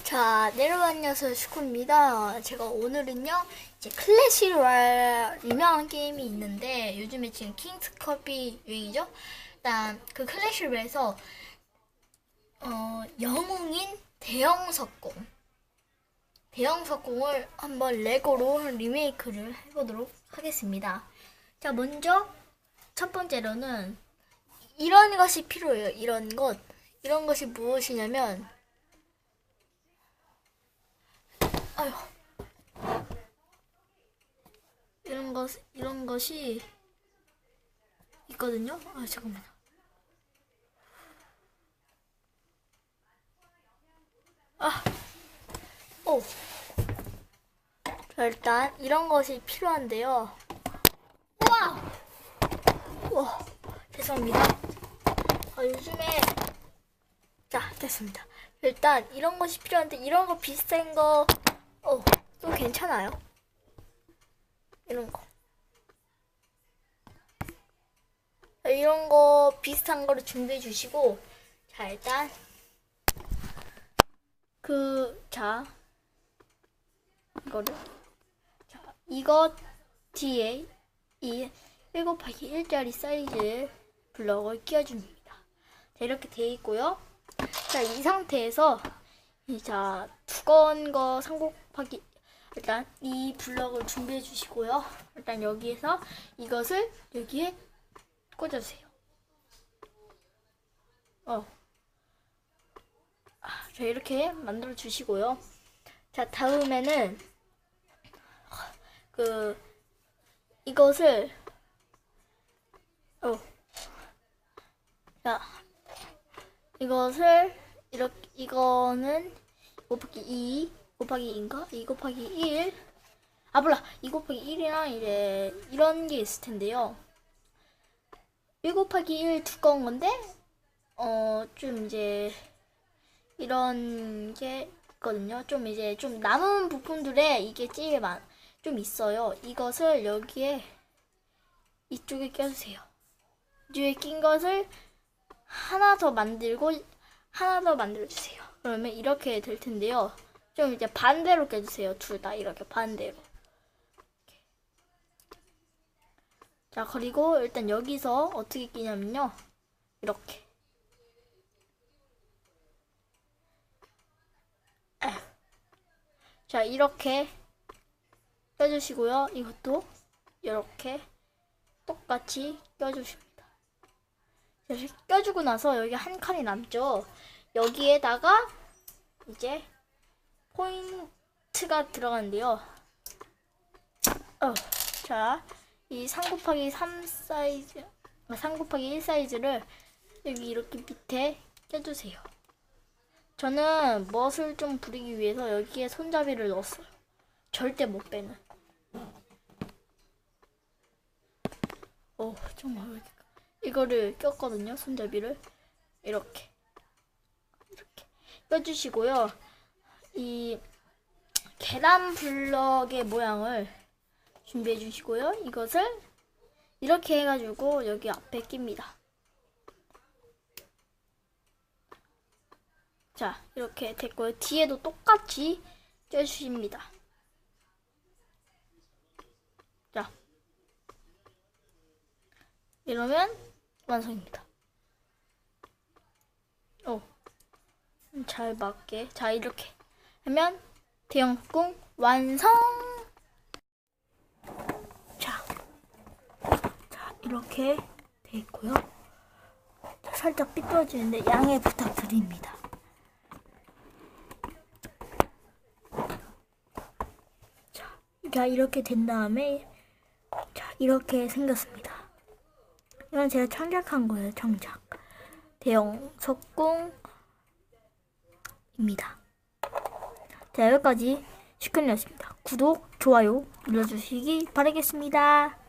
자, 안녕하세요. 슈코입니다. 제가 오늘은요, 이제 클래시 로얄 유명한 게임이 있는데, 요즘에 지금 킹스컵이 유행이죠? 일단, 그 클래시 로얄에서, 어, 영웅인 대형 석공. 대형 석공을 한번 레고로 리메이크를 해보도록 하겠습니다. 자, 먼저, 첫 번째로는, 이런 것이 필요해요. 이런 것. 이런 것이 무엇이냐면, 아유. 이런 것, 이런 것이 있거든요. 아, 잠깐만요. 아, 오. 자, 일단 이런 것이 필요한데요. 우와! 우와, 죄송합니다. 아, 요즘에 자, 됐습니다. 일단 이런 것이 필요한데 이런 거 비슷한 거 어, 또 괜찮아요. 이런 거. 자, 이런 거 비슷한 거를 준비해 주시고 자, 일단 그 자, 이거를 자, 이거 뒤에 이1 곱하기 1짜리 사이즈 블럭을 끼워줍니다. 자, 이렇게 돼 있고요. 자, 이 상태에서 이 자, 두꺼운 거상 곱하기 일단 이 블럭을 준비해 주시고요. 일단 여기에서 이것을 여기에 꽂아 주세요. 어. 아, 자, 이렇게 만들어 주시고요. 자, 다음에는 그 이것을 어. 자, 이것을 이렇게 이거는 곱하기 2 곱하기 2인가? 2 곱하기 1. 아 몰라. 2 곱하기 1이랑 이래 이런 게 있을 텐데요. 1 곱하기 1 두꺼운 건데 어 좀 이제 이런 게 있거든요. 좀 이제 좀 남은 부품들에 이게 제일 많, 좀 있어요. 이것을 여기에 이쪽에 껴주세요. 이쪽에 낀 것을 하나 더 만들고 하나 더 만들어 주세요. 그러면 이렇게 될 텐데요. 좀 이제 반대로 껴주세요. 둘 다 이렇게 반대로. 이렇게. 자 그리고 일단 여기서 어떻게 끼냐면요. 이렇게. 자 이렇게 껴주시고요. 이것도 이렇게 똑같이 껴주십니다. 이렇게 껴주고 나서 여기 한 칸이 남죠. 여기에다가 이제 포인트가 들어가는데요. 어, 자, 이 3 곱하기 3 사이즈, 3 곱하기 1 사이즈를 여기 이렇게 밑에 껴주세요. 저는 멋을 좀 부리기 위해서 여기에 손잡이를 넣었어요. 절대 못 빼는. 어, 왜 이렇게 이거를 꼈거든요. 손잡이를 이렇게 이렇게 껴주시고요. 이 계란 블럭의 모양을 준비해 주시고요. 이것을 이렇게 해가지고 여기 앞에 낍니다. 자, 이렇게 됐고요. 뒤에도 똑같이 껴주십니다. 자, 이러면 완성입니다. 오, 잘 맞게. 자, 이렇게 하면 대형 공 완성! 자, 자, 이렇게 돼 있고요. 자, 살짝 삐뚤어지는데 양해 부탁드립니다. 자, 자, 이렇게 된 다음에 자, 이렇게 생겼습니다. 이건 제가 창작한 거예요, 창작. 대형 석공입니다. 자, 여기까지 슈크이었습니다. 구독, 좋아요 눌러주시기 바라겠습니다.